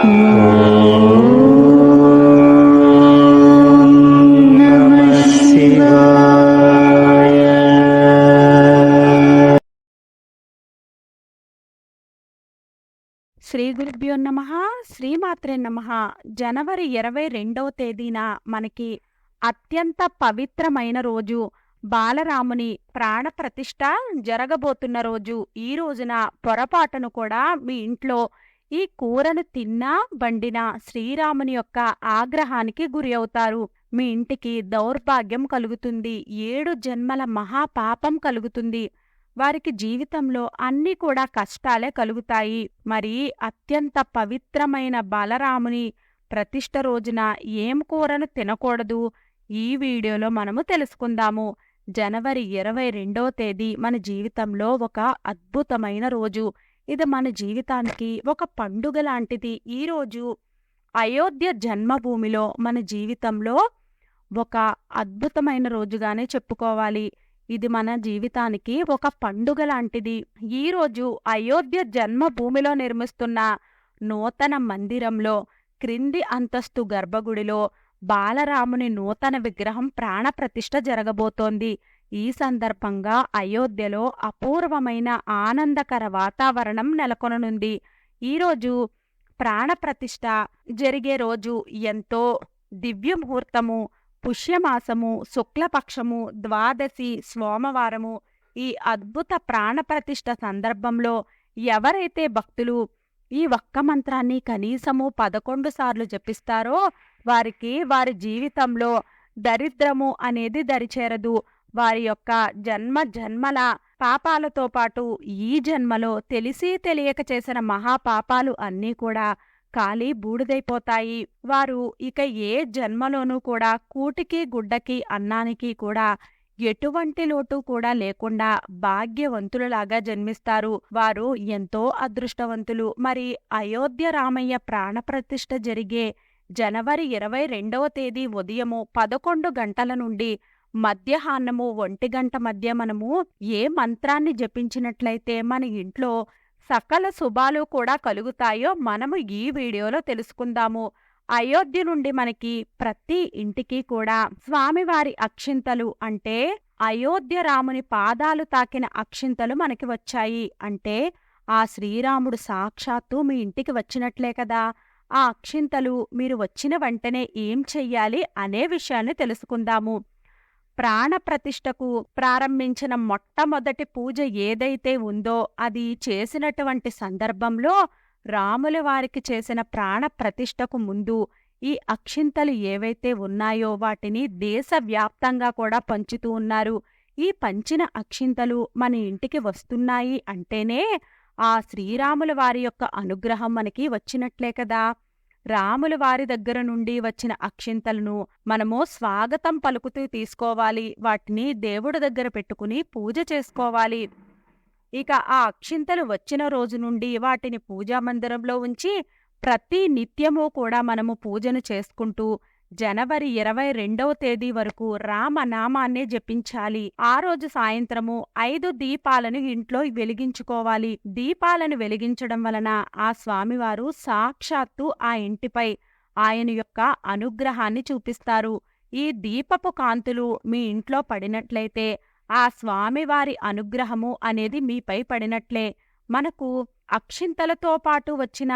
శ్రీ గురుభ్యో నమ శ్రీమాత్రే నమ. జనవరి ఇరవై రెండవ తేదీన మనకి అత్యంత పవిత్రమైన రోజు బాలరాముని ప్రాణప్రతిష్ఠ జరగబోతున్న రోజు. ఈ రోజున పొరపాటును కూడా మీ ఇంట్లో ఈ కూరను తిన్నా బండినా శ్రీరాముని యొక్క ఆగ్రహానికి గురి అవుతారు. మీ ఇంటికి దౌర్భాగ్యం కలుగుతుంది. ఏడు జన్మల మహాపాపం కలుగుతుంది. వారికి జీవితంలో అన్నీ కూడా కష్టాలే కలుగుతాయి. మరి అత్యంత పవిత్రమైన బలరాముని ప్రతిష్ట రోజున ఏం కూరను తినకూడదు? ఈ వీడియోలో మనము తెలుసుకుందాము. జనవరి ఇరవై రెండవ తేదీ మన జీవితంలో ఒక అద్భుతమైన రోజు. ఇది మన జీవితానికి ఒక పండుగ లాంటిది. ఈ రోజు అయోధ్య జన్మభూమిలో మన జీవితంలో ఒక అద్భుతమైన రోజుగానే చెప్పుకోవాలి. ఇది మన జీవితానికి ఒక పండుగ లాంటిది. ఈరోజు అయోధ్య జన్మభూమిలో నిర్మిస్తున్న నూతన మందిరంలో క్రింది అంతస్తు గర్భగుడిలో బాలరాముని నూతన విగ్రహం ప్రాణప్రతిష్ఠ జరగబోతోంది. ఈ సందర్భంగా అయోధ్యలో అపూర్వమైన ఆనందకర వాతావరణం నెలకొననుంది. ఈరోజు ప్రాణప్రతిష్ఠ జరిగే రోజు ఎంతో దివ్య ముహూర్తము పుష్యమాసము శుక్లపక్షము ద్వాదశి సోమవారము. ఈ అద్భుత ప్రాణప్రతిష్ఠ సందర్భంలో ఎవరైతే భక్తులు ఈ ఒక్క మంత్రాన్ని కనీసము పదకొండు సార్లు జపిస్తారో వారికి వారి జీవితంలో దరిద్రము అనేది దరిచేరదు. వారి యొక్క జన్మ జన్మల పాపాలతో పాటు ఈ జన్మలో తెలిసి తెలియక చేసిన మహాపాపాలు అన్నీ కూడా ఖాళీ బూడిదైపోతాయి. వారు ఇక ఏ జన్మలోనూ కూడా కూటికి గుడ్డకి అన్నానికి కూడా ఎటువంటి లోటు కూడా లేకుండా భాగ్యవంతులలాగా జన్మిస్తారు. వారు ఎంతో అదృష్టవంతులు. మరి అయోధ్య రామయ్య ప్రాణప్రతిష్ఠ జరిగే జనవరి ఇరవై రెండవ తేదీ ఉదయము పదకొండు గంటల నుండి మధ్యాహ్నము ఒంటి గంట మధ్య మనము ఏ మంత్రాన్ని జపించినట్లయితే మన ఇంట్లో సకల శుభాలు కూడా కలుగుతాయో మనము ఈ వీడియోలో తెలుసుకుందాము. అయోధ్య నుండి మనకి ప్రతి ఇంటికి కూడా స్వామివారి అక్షింతలు అంటే అయోధ్య రాముని పాదాలు తాకిన అక్షింతలు మనకి వచ్చాయి. అంటే ఆ శ్రీరాముడు సాక్షాత్తు మీ ఇంటికి వచ్చినట్లే కదా. ఆ అక్షింతలు మీరు వచ్చిన వెంటనే ఏం చెయ్యాలి అనే విషయాన్ని తెలుసుకుందాము. ప్రాణప్రతిష్ఠకు ప్రారంభించిన మొట్టమొదటి పూజ ఏదైతే ఉందో అది చేసినటువంటి సందర్భంలో రాముల వారికి చేసిన ప్రాణప్రతిష్ఠకు ముందు ఈ అక్షింతలు ఏవైతే ఉన్నాయో వాటిని దేశవ్యాప్తంగా కూడా పంచుతూ ఉన్నారు. ఈ పంచిన అక్షింతలు మన ఇంటికి వస్తున్నాయి అంటేనే ఆ శ్రీరాముల వారి యొక్క అనుగ్రహం మనకి వచ్చినట్లే కదా. రాముల వారి దగ్గర నుండి వచ్చిన అక్షింతలను మనము స్వాగతం పలుకుతూ తీసుకోవాలి. వాటిని దేవుడి దగ్గర పెట్టుకుని పూజ చేసుకోవాలి. ఇక ఆ అక్షింతలు వచ్చిన రోజు నుండి వాటిని పూజా మందిరంలో ఉంచి ప్రతి నిత్యము కూడా మనము పూజను చేసుకుంటూ జనవరి ఇరవై రెండవ తేదీ వరకు రామనామాన్నే జపించాలి. ఆ రోజు సాయంత్రము ఐదు దీపాలను ఇంట్లో వెలిగించుకోవాలి. దీపాలను వెలిగించడం వలన ఆ స్వామివారు సాక్షాత్తు ఆ ఇంటిపై ఆయన యొక్క అనుగ్రహాన్ని చూపిస్తారు. ఈ దీపపు కాంతులు మీ ఇంట్లో పడినట్లయితే ఆ స్వామివారి అనుగ్రహము అనేది మీపై పడినట్లే. మనకు అక్షింతలతో పాటు వచ్చిన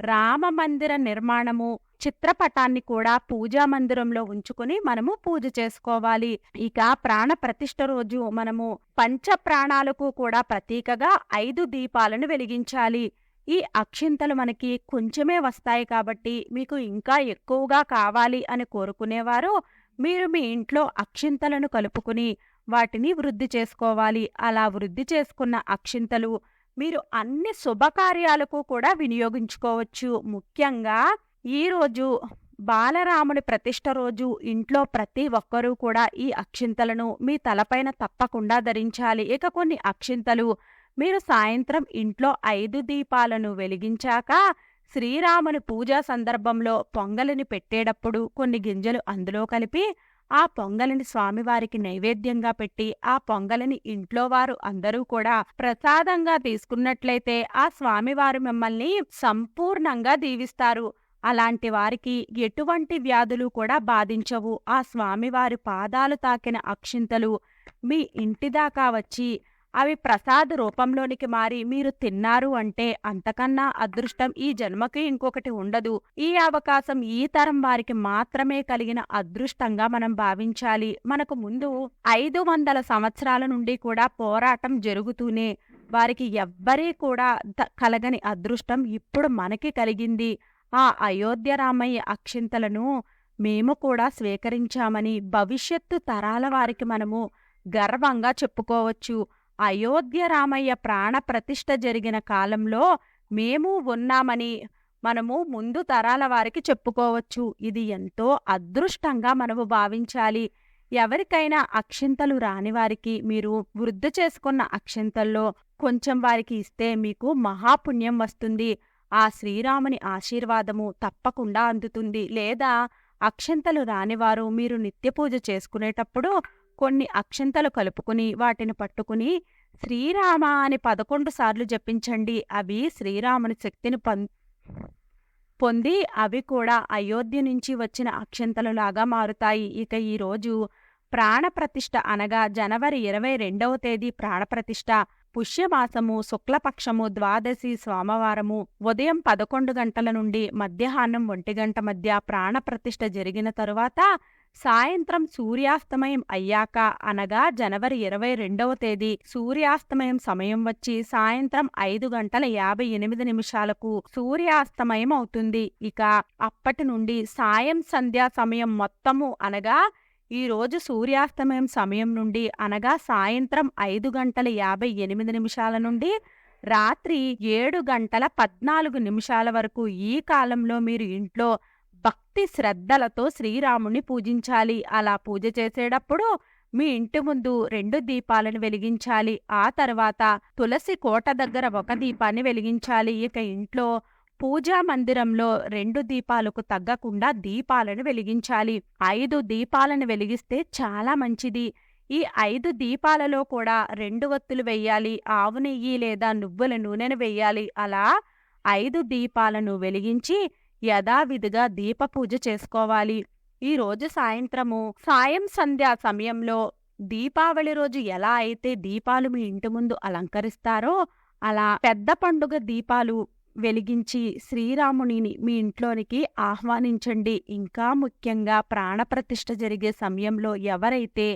రామమందిర నిర్మాణము చిత్రపటాన్ని కూడా పూజా మందిరంలో ఉంచుకుని మనము పూజ చేసుకోవాలి. ఇక ప్రాణ ప్రతిష్ట రోజు మనము పంచ ప్రాణాలకు కూడా ప్రతీకగా ఐదు దీపాలను వెలిగించాలి. ఈ అక్షింతలు మనకి కొంచెమే వస్తాయి కాబట్టి మీకు ఇంకా ఎక్కువగా కావాలి అని కోరుకునేవారు. మీరు మీ ఇంట్లో అక్షింతలను కలుపుకుని వాటిని వృద్ధి చేసుకోవాలి. అలా వృద్ధి చేసుకున్న అక్షింతలు మీరు అన్ని శుభకార్యాలకు కూడా వినియోగించుకోవచ్చు. ముఖ్యంగా ఈరోజు బాలరాముడి ప్రతిష్ట రోజు ఇంట్లో ప్రతి ఒక్కరూ కూడా ఈ అక్షింతలను మీ తలపైన తప్పకుండా ధరించాలి. ఇక కొన్ని అక్షింతలు మీరు సాయంత్రం ఇంట్లో ఐదు దీపాలను వెలిగించాక శ్రీరాముని పూజా సందర్భంలో పొంగలిని పెట్టేటప్పుడు కొన్ని గింజలు అందులో కలిపి ఆ పొంగలిని స్వామివారికి నైవేద్యంగా పెట్టి ఆ పొంగలిని ఇంట్లో వారు అందరూ కూడా ప్రసాదంగా తీసుకున్నట్లయితే ఆ స్వామివారు మిమ్మల్ని సంపూర్ణంగా దీవిస్తారు. అలాంటి వారికి ఎటువంటి వ్యాధులు కూడా బాధించవు. ఆ స్వామివారి పాదాలు తాకిన అక్షింతలు మీ ఇంటిదాకా వచ్చి అవి ప్రసాద రూపంలోనికి మారి మీరు తిన్నారు అంటే అంతకన్నా అదృష్టం ఈ జన్మకి ఇంకొకటి ఉండదు. ఈ అవకాశం ఈ తరం వారికి మాత్రమే కలిగిన అదృష్టంగా మనం భావించాలి. మనకు ముందు ఐదు వందల సంవత్సరాల నుండి కూడా పోరాటం జరుగుతూనే వారికి ఎవ్వరీ కూడా కలగని అదృష్టం ఇప్పుడు మనకి కలిగింది. ఆ అయోధ్య రామయ్య అక్షింతలను మేము కూడా స్వీకరించామని భవిష్యత్తు తరాల వారికి మనము గర్వంగా చెప్పుకోవచ్చు. అయోధ్య రామయ్య ప్రాణ ప్రతిష్ఠ జరిగిన కాలంలో మేము ఉన్నామని మనము ముందు తరాల వారికి చెప్పుకోవచ్చు. ఇది ఎంతో అదృష్టంగా మనము భావించాలి. ఎవరికైనా అక్షింతలు రాని వారికి మీరు వృద్ధి చేసుకున్న అక్షింతల్లో కొంచెం వారికి ఇస్తే మీకు మహాపుణ్యం వస్తుంది. ఆ శ్రీరాముని ఆశీర్వాదము తప్పకుండా అందుతుంది. లేదా అక్షంతలు రానివారు మీరు నిత్యపూజ చేసుకునేటప్పుడు కొన్ని అక్షంతలు కలుపుకుని వాటిని పట్టుకుని శ్రీరామ అని పదకొండు సార్లు జపించండి. అవి శ్రీరాముని శక్తిని పం పొంది అవి కూడా అయోధ్య నుంచి వచ్చిన అక్షంతలులాగా మారుతాయి. ఇక ఈరోజు ప్రాణప్రతిష్ఠ అనగా జనవరి ఇరవై రెండవ తేదీ ప్రాణప్రతిష్ఠ. పుష్యమాసము శుక్లపక్షము ద్వాదశి సోమవారము ఉదయం పదకొండు గంటల నుండి మధ్యాహ్నం ఒంటి గంట మధ్య ప్రాణప్రతిష్ఠ జరిగిన తరువాత సాయంత్రం సూర్యాస్తమయం అయ్యాక అనగా జనవరి ఇరవై రెండవ తేదీ సూర్యాస్తమయం సమయం వచ్చి సాయంత్రం ఐదు గంటల యాభై ఎనిమిది నిమిషాలకు సూర్యాస్తమయం అవుతుంది ఇక అప్పటి నుండి సాయం సంధ్యా సమయం మొత్తము అనగా ఈరోజు సూర్యాస్తమయం సమయం నుండి అనగా సాయంత్రం ఐదు గంటల యాభై ఎనిమిది నిమిషాల నుండి రాత్రి ఏడు గంటల పద్నాలుగు నిమిషాల వరకు ఈ కాలంలో మీరు ఇంట్లో భక్తి శ్రద్ధలతో శ్రీరాముని పూజించాలి. అలా పూజ చేసేటప్పుడు మీ ఇంటి ముందు రెండు దీపాలను వెలిగించాలి. ఆ తర్వాత తులసి కోట దగ్గర ఒక దీపాన్ని వెలిగించాలి. ఇక ఇంట్లో పూజా మందిరంలో రెండు దీపాలకు తగ్గకుండా దీపాలను వెలిగించాలి. ఐదు దీపాలను వెలిగిస్తే చాలా మంచిది. ఈ ఐదు దీపాలలో కూడా రెండు ఒత్తులు వెయ్యాలి. ఆవు నెయ్యి లేదా నువ్వుల నూనెను వెయ్యాలి. అలా ఐదు దీపాలను వెలిగించి యథావిధిగా దీప పూజ చేసుకోవాలి. ఈ రోజు సాయంత్రము సాయం సంధ్యా సమయంలో దీపావళి రోజు ఎలా అయితే దీపాలు మీ ఇంటి ముందు అలంకరిస్తారో అలా పెద్ద పండుగ దీపాలు వెలిగించి శ్రీరామునిని మీ ఇంట్లోనికి ఆహ్వానించండి. ఇంకా ముఖ్యంగా ప్రాణప్రతిష్ఠ జరిగే సమయంలో ఎవరైతే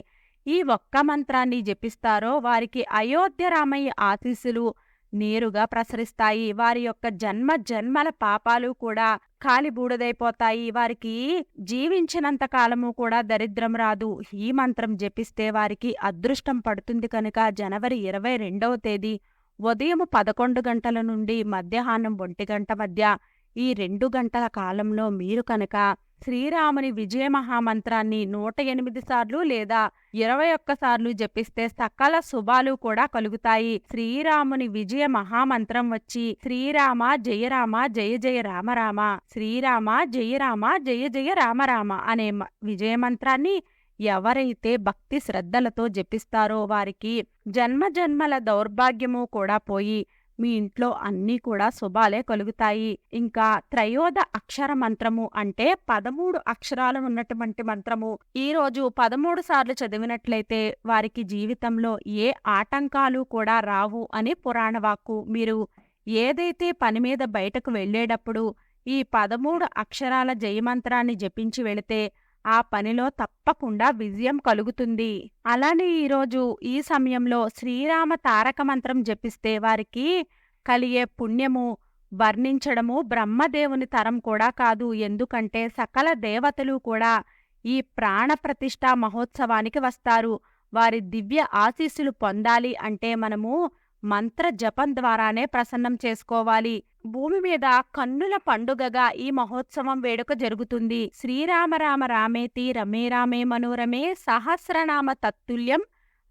ఈ ఒక్క మంత్రాన్ని జపిస్తారో వారికి అయోధ్య రామయ్య ఆశీస్సులు నేరుగా ప్రసరిస్తాయి. వారి యొక్క జన్మ జన్మల పాపాలు కూడా కాలిబూడదైపోతాయి. వారికి జీవించినంత కాలము కూడా దరిద్రం రాదు. ఈ మంత్రం జపిస్తే వారికి అదృష్టం పడుతుంది కనుక జనవరి ఇరవై రెండవ తేదీ ఉదయం పదకొండు గంటల నుండి మధ్యాహ్నం ఒంటి గంట మధ్య ఈ రెండు గంటల కాలంలో మీరు కనుక శ్రీరాముని విజయ మహామంత్రాన్ని నూట ఎనిమిది సార్లు లేదా ఇరవై ఒక్కసార్లు జపిస్తే సకల శుభాలు కూడా కలుగుతాయి. శ్రీరాముని విజయ మహామంత్రం వచ్చి శ్రీరామ జయ రామ జయ జయ రామ రామ శ్రీరామ జయ రామ జయ జయ రామ రామ అనే విజయ మంత్రాన్ని ఎవరైతే భక్తి శ్రద్ధలతో జపిస్తారో వారికి జన్మజన్మల దౌర్భాగ్యము కూడా పోయి మీ ఇంట్లో అన్నీ కూడా శుభాలే కలుగుతాయి. ఇంకా త్రయోద అక్షర మంత్రము అంటే పదమూడు అక్షరాలు ఉన్నటువంటి మంత్రము. ఈ రోజు పదమూడు సార్లు చదివినట్లయితే వారికి జీవితంలో ఏ ఆటంకాలు కూడా రావు అని పురాణ వాక్కు. మీరు ఏదైతే పని మీద బయటకు వెళ్ళేటప్పుడు ఈ పదమూడు అక్షరాల జయమంత్రాన్ని జపించి వెళితే ఆ పనిలో తప్పకుండా విజయం కలుగుతుంది. అలానే ఈరోజు ఈ సమయంలో శ్రీరామ తారక మంత్రం జపిస్తే వారికి కలిగే పుణ్యము వర్ణించడము బ్రహ్మదేవుని తరం కూడా కాదు. ఎందుకంటే సకల దేవతలు కూడా ఈ ప్రాణ ప్రతిష్ఠ మహోత్సవానికి వస్తారు. వారి దివ్య ఆశీస్సులు పొందాలి అంటే మనము మంత్ర జపం ద్వారానే ప్రసన్నం చేసుకోవాలి. భూమి మీద కన్నుల పండుగగా ఈ మహోత్సవం వేడుక జరుగుతుంది. శ్రీరామ రామ రామేతి రమే రామే మనోరమే సహస్రనామ తత్తుల్యం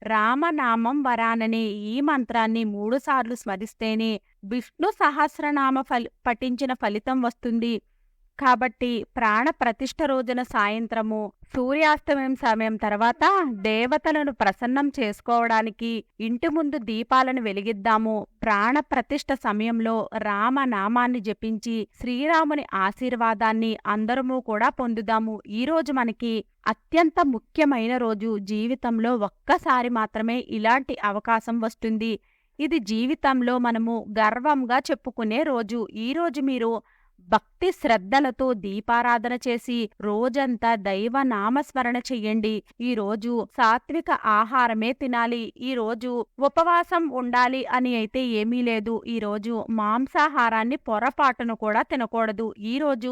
రామనామం వరాననే ఈ మంత్రాన్ని మూడుసార్లు స్మరిస్తేనే విష్ణు సహస్రనామ ఫలి పఠించిన ఫలితం వస్తుంది. కాబట్టి ప్రాణ ప్రతిష్ఠ రోజున సాయంత్రము సూర్యాస్తమయం సమయం తర్వాత దేవతలను ప్రసన్నం చేసుకోవడానికి ఇంటి ముందు దీపాలను వెలిగిద్దాము. ప్రాణ ప్రతిష్ఠ సమయంలో రామనామాన్ని జపించి శ్రీరాముని ఆశీర్వాదాన్ని అందరము కూడా పొందుదాము. ఈ రోజు మనకి అత్యంత ముఖ్యమైన రోజు. జీవితంలో ఒక్కసారి మాత్రమే ఇలాంటి అవకాశం వస్తుంది. ఇది జీవితంలో మనము గర్వంగా చెప్పుకునే రోజు. ఈ రోజు మీరు భక్తి శ్రద్ధలతో దీపారాధన చేసి రోజంతా దైవ నామస్మరణ చెయ్యండి. ఈ రోజు సాత్విక ఆహారమే తినాలి. ఈ రోజు ఉపవాసం ఉండాలి అని అయితే ఏమీ లేదు. ఈ రోజు మాంసాహారాన్ని పొరపాటును కూడా తినకూడదు. ఈ రోజు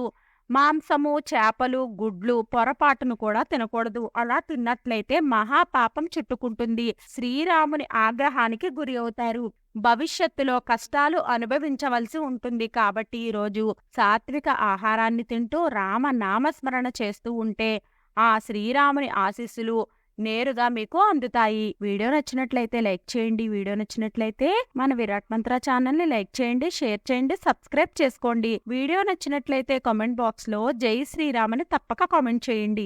మాంసము చేపలు గుడ్లు పొరపాటును కూడా తినకూడదు. అలా తిన్నట్లయితే మహాపాపం చుట్టుకుంటుంది. శ్రీరాముని ఆగ్రహానికి గురి అవుతారు. భవిష్యత్తులో కష్టాలు అనుభవించవలసి ఉంటుంది. కాబట్టి ఈరోజు సాత్విక ఆహారాన్ని తింటూ రామ నామస్మరణ చేస్తూ ఉంటే ఆ శ్రీరాముని ఆశీస్సులు నేరుగా మీకు అందుతాయి. వీడియో నచ్చినట్లయితే లైక్ చేయండి. వీడియో నచ్చినట్లయితే మన విరాట్ మంత్ర ఛానల్ని లైక్ చేయండి షేర్ చేయండి సబ్స్క్రైబ్ చేసుకోండి. వీడియో నచ్చినట్లయితే కామెంట్ బాక్స్లో జై శ్రీరామ్ అని తప్పక కామెంట్ చేయండి.